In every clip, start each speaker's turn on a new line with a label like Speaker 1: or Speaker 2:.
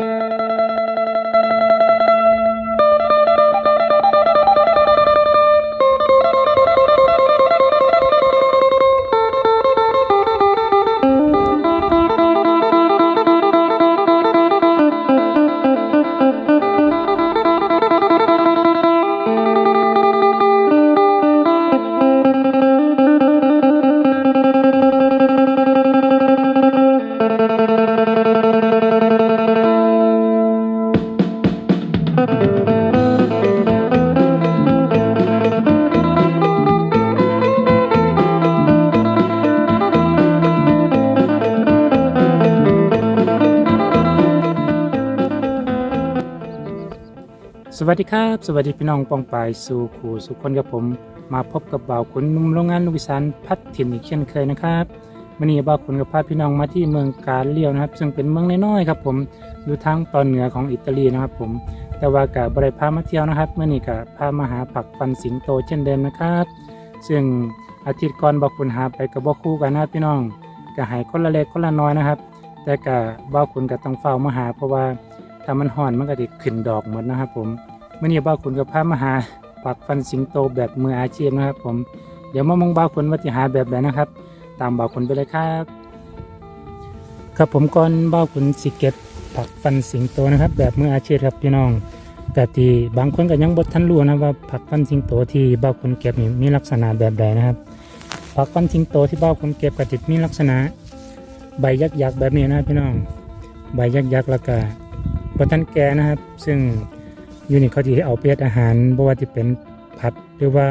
Speaker 1: ส วัสดีครับ สวัสดีพี่น้องปองปายสู่ขู่สุขคนกับผม มาพบกับบ่าวขุนนุ่มโรงงานลูกอีสานพัดถิ่นอีกเช่นเคยนะครับวันนี้บ่าวขุนกับพาพี่น้องมาที่เมืองกาเลียวนะครับ ซึ่งเป็นเมืองน้อยๆครับผมอยู่ทางตอนเหนือของอิตาลีนะครับผม แต่ว่ากับบริพามาเที่ยวนะครับเมื่อนี้กับพามาหาผักฟันสิงโตเช่นเดิมนะครับ ซึ่งอาทิตย์ก่อนบ่าวขุนหาไปกับบ่าวคู่กันนะพี่น้องก็หายคนละเล็กคนละน้อยนะครับ แต่กับบ่าวขุนก็ต้องเฝ้ามาหาเพราะว่าถ้ามันห่อนมันก็จะขึ้นดอกหมดนะครับผม มื่อนี้บ้าขุนกับพรามหาปักฟันสิงโตแบบมืออาชีพนะครับ ผมเดี๋ยวมามองบ้าขุนว่าจะหาแบบไหนนะครับ ตามบ้าขุนไปเลยครับครับผมก่อนบ้าขุนสิเก็บปักฟันสิงโตนะครับ แบบมืออาชีพครับพี่น้องกะทีบางคนก็ยังบดทันรู้นะว่าผักฟันสิงโตที่บ้าวขุนเก็บนี่มีลักษณะแบบใดนะครับผักฟันสิงโตที่บ้าวขุนเก็บก็จะมีลักษณะ ใบยักษ์ๆแบบนี้นะครับพี่น้อง ใบยักษ์ๆแล้วก็บดทันแก่นะครับ ซึ่ง อยู่นี่เขาจะเอาเปียดอาหารบ่ว่าจะเป็นผัดหรือว่า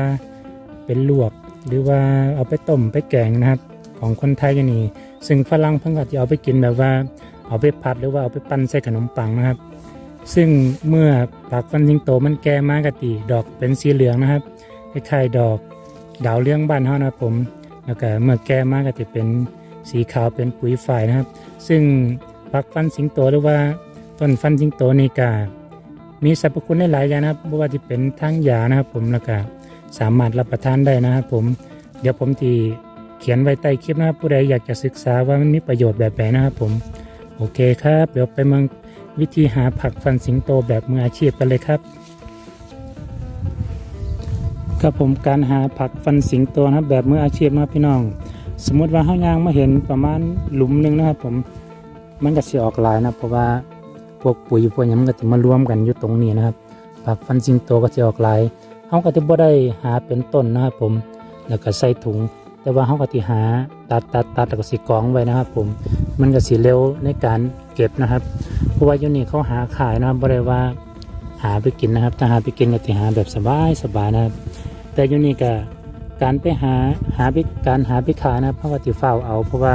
Speaker 1: เป็นลวก หรือว่าเอาไปต้มไปแกงนะครับ ของคนไทยอยู่นี่ ซึ่งฝรั่งเพิ่งก็จะเอาไปกินแบบว่า เอาไปผัดหรือว่าเอาไปปั้นใส่ขนมปังนะครับ ซึ่งเมื่อผักฟันสิงโตมันแก่มากะติดอกเป็นสีเหลืองนะครับคล้ายๆดอกดาวเรืองบ้านเฮานะผมแล้วก็เมื่อแก่มากก็จะเป็นสีขาวเป็นปุ๋ยฝ่ายนะครับ ซึ่งผักฟันสิงโตหรือว่าต้นฟันสิงโตนี่กา มีสรรพคุณได้หลายอย่างนะครับไม่ว่าจะเป็นทั้งยานะครับ ผมแล้วก็สามารถรับประทานได้นะครับผมเดี๋ยวผมที่เขียนไว้ใต้คลิปนะครับ ผู้ใดอยากจะศึกษาว่ามันมีประโยชน์แบบไหนนะครับผมโอเคครับ เดี๋ยวไปมืองวิธีหาผักฟันสิงโตแบบมืออาชีพกันเลยครับ ครับผมการหาผักฟันสิงโตนะครับ แบบมืออาชีพนะครับพี่น้อง สมมุติว่าห้างยางมาเห็นประมาณหลุมหนึ่งนะครับ ผมมันก็จะออกหลายนะเพราะว่า พวกปุ๋ยพวกยังมันก็จะมารวมกันอยู่ตรงนี้นะครับผักฟันสิงโตก็จะออกหลายเขาก็จะบ่ได้หาเป็นต้นนะครับผม แล้วก็ใส่ถุง แต่ว่าเขาก็จะหาตัดตัดตัดแล้วก็สิกองไว้นะครับ ผม มันก็สิเร็วในการเก็บนะครับ เพราะว่าอยู่นี่เขาหาขายนะครับบ่ได้ว่าหาไปกินนะครับ ถ้าหาไปกินก็จะหาแบบสบายสบายนะครับ แต่อยู่นี่ก็การไปหาหาไปการหาไปขายนะครับเขาก็จะเฝ้าเอา เพราะว่า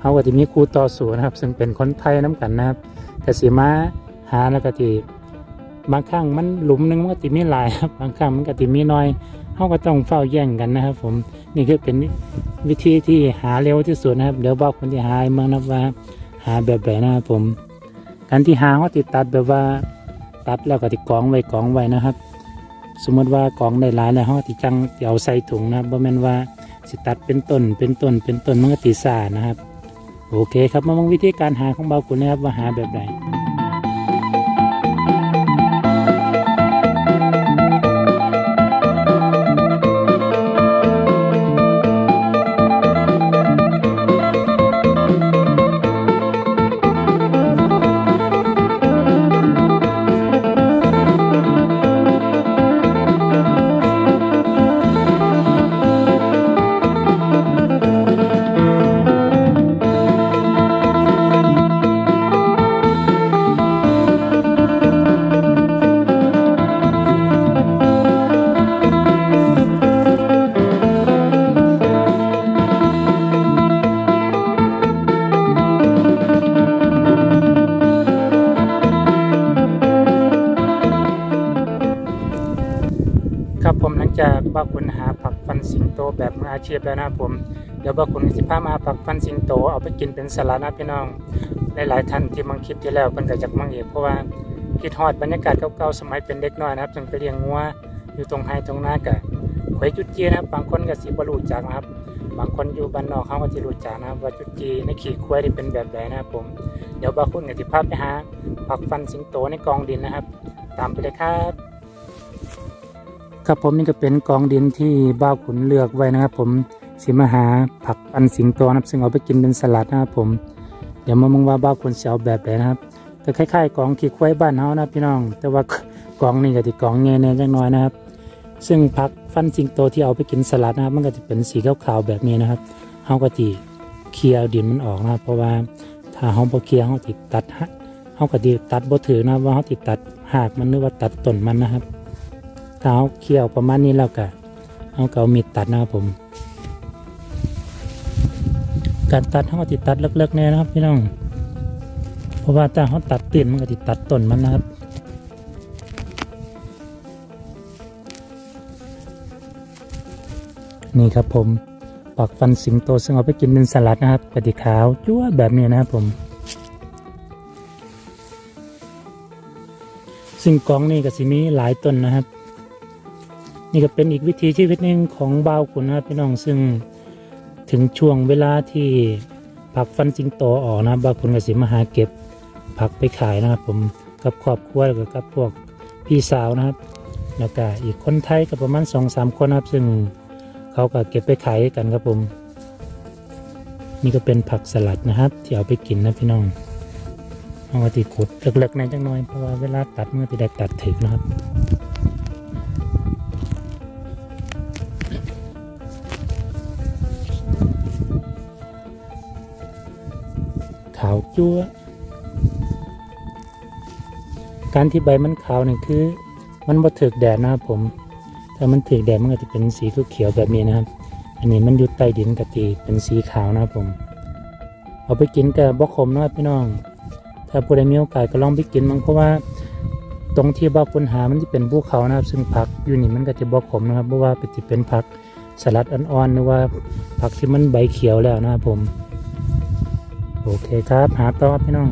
Speaker 1: เขาก็จะมีครูต่อสู้นะครับ ซึ่งเป็นคนไทยน้กันนะครับ แต่สีมาหาแล้วก็ทีบางครั้งมันหลุมหนึงมันก็ติมีหลายครับบางครั้งมันก็ติมีน้อยเขาก็ต้องเฝ้าแย่งกันนะครับ ผมนี่คือเป็นวิธีที่หาเร็วที่สุดนะครับ เดี๋ยวบอกคนที่หาให้เมืองนับว่า หาแบบไหนนะครับผมการที่หาเขาติดตัดแบบว่าตัดแล้วก็ติดกองไว้กองไว้นะครับ สมมติว่ากองได้หลายแล้วเขาติดจังสิเอาใส่ถุงนะครับบ่แม่นว่าสิตัดเป็นต้นเป็นต้นเป็นต้นมันก็ติดสานะครับ โอเคครับมามองวิธีการหาของเบาคุณนะครับว่าหาแบบไหน ชีพแล้วนะผม เดี๋ยวบ้าคุณสิพามาหาผักฟันสิงโตเอาไปกินเป็นสลัดนะพี่น้องหลายๆท่านที่มังคลิปที่แล้วเพิ่นก็จากมังเอกเพราะว่าคิดฮอดบรรยากาศเก่าๆสมัยเป็นเด็กน้อยนะครับจึงไปเลี้ยงงัวอยู่ตรงไฮตรงหน้ากะหวยจุดจีนะครับบางคนก็สิบรูจักนะครับ บางคนอยู่บ้านนอกเขาก็จะรู้จักนะครับว่าจุดจีในขี่ควายที่เป็นแบบไหนนะครับผม เดี๋ยวบาคุณกับจิภาพไปหาผักฟันสิงโตในกองดินนะครับ ตามไปเลยครับ ครับผมนี่ก็เป็นกองดินที่บ้าขุนเลือกไว้นะครับ ผมสิมาหาผักฟันสิงโตนะครับซึ่งเอาไปกินเป็นสลัดนะครับผม เดี๋ยวมามองว่าบ้าขุนจะเอาแบบไหนนะครับก็คล้ายๆกองขี้ควายบ้านเฮานะพี่น้อง แต่ว่ากองนี่ก็ที่กองเงี้ยเนี่ยจังน้อยนะครับ ซึ่งผักฟันสิงโตที่เอาไปกินสลัดนะครับ มันก็จะเป็นสีขาวๆแบบนี้นะครับเฮาก็ตีเคลียร์ดินมันออกนะครับเพราะว่าถ้าเฮาบ่เคลียร์เฮาติดตัดฮะเฮาก็ติตัดบ่ถือนะว่าเฮาติดตัดหากมันหรือว่าตัดต้นมันนะครับ ถ้าเฮาเคลียร์ออกประมาณนี้แล้วก็เฮาก็เอามีดตัดนะครับผม การตัดเฮาติดตัดเลิกๆแน่นะครับพี่น้อง เพราะว่าถ้าเฮาตัดตีนมันก็ติดตัดต้นมันนะครับนี่ครับผมปักฟันสิงโตซึ่งเอาไปกินเป็นสลัดนะครับกะทิขาวจั่วแบบนี้นะครับผม ซึ่งกองนี่ก็สิมีหลายต้นนะครับ นี่ก็เป็นอีกวิธีชีวิตหนึ่งของบ่าวขุนนะครับพี่น้องซึ่งถึงช่วงเวลาที่ผักฟันสิงโตออกนะบ่าวขุนกสิมาหาเก็บผักไปขายนะครับ ผมกับครอบครัวแล้วก็กับพวกพี่สาวนะครับ แล้วก็อีกคนไทยก็ประมาณสองสามคนนะครับ ซึ่งเขาก็เก็บไปขายกันครับผม นี่ก็เป็นผักสลัดนะครับ ที่เอาไปกินนะพี่น้องเอาติขุดเล็กๆในจังน้อยเพราะว่าเวลาตัดเมื่อติได้ตัดถึงนะครับ ขาวจั๊วการที่ใบมันขาวนี่คือ มันบ่ถึกแดดนะครับผม ถ้ามันถึกแดดมันก็จะเป็นสีเขียวแบบนี้นะครับ อันนี้มันอยู่ใต้ดินกะทิเป็นสีขาวนะครับผม เอาไปกินกับบกขมนะครับพี่น้อง ถ้าผู้ใดมีโอกาสก็ลองไปกินมั้งเพราะว่าตรงที่บ้าคุณหามันจะเป็นภูเขานะครับ ซึ่งผักอยู่นี่มันก็จะบกขมนะครับเพราะว่าเป็นเป็นผักสลัดอ่อนๆหรือว่าผักที่มันใบเขียวแล้วนะครับผม โอเคครับ หาต่อบพี่น้อง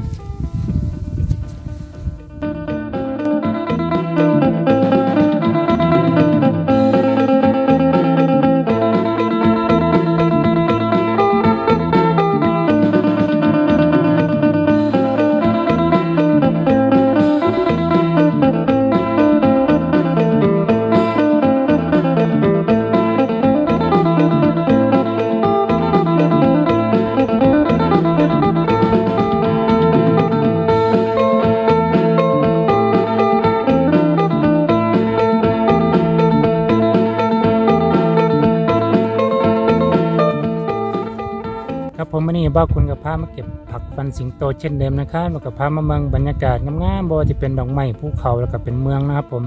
Speaker 1: ผมวันนี้บ้าคุณกับพามาเก็บผักฟันสิงโตเช่นเดิมนะครับแล้วก็พามาเมืองบรรยากาศงามๆบ่ว่าจะเป็นดอกไม้ภูเขาแล้วก็เป็นเมืองนะครับผม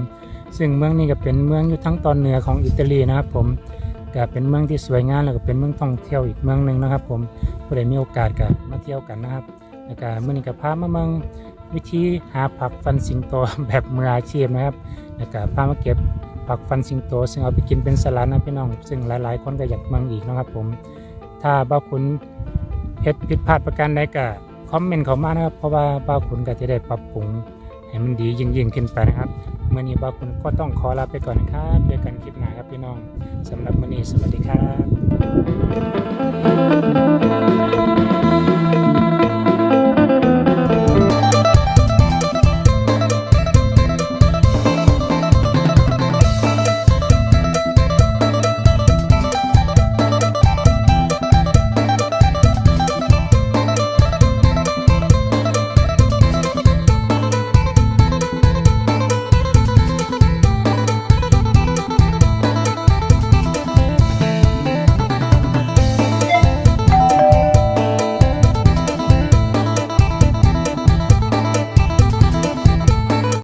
Speaker 1: ซึ่งเมืองนี้ก็เป็นเมืองอยู่ทั้งตอนเหนือของอิตาลีนะครับผมก็เป็นเมืองที่สวยงามแล้วก็เป็นเมืองท่องเที่ยวอีกเมืองหนึ่งนะครับ ผมผู้ใดมีโอกาสก็มาเที่ยวกันนะครับแล้วก็มื่อนี้ก็พามาเมืองวิธีหาผักฟันสิงโตแบบมืออาชีพนะครับแล้วก็พามาเก็บผักฟันสิงโต ซึ่งเอาไปกินเป็นสลัดนะพี่น้อง ซึ่งหลายๆ คนก็อยากเมืองอีกนะครับผมถ้าบ้าคุณ เฮ็ดผิดพลาดประการใดก็คอมเมนต์เข้ามานะครับเพราะว่าบ้าคุณก็จะได้ปรับปรุงให้มันดียิ่งยิ่งๆขึ้นไปนะครับเมื่อนี้บ้าคุณก็ต้องขอลาไปก่อนนะครับเจอกันคลิปหน้าครับพี่น้องสำหรับมื่อนี้สวัสดีครับ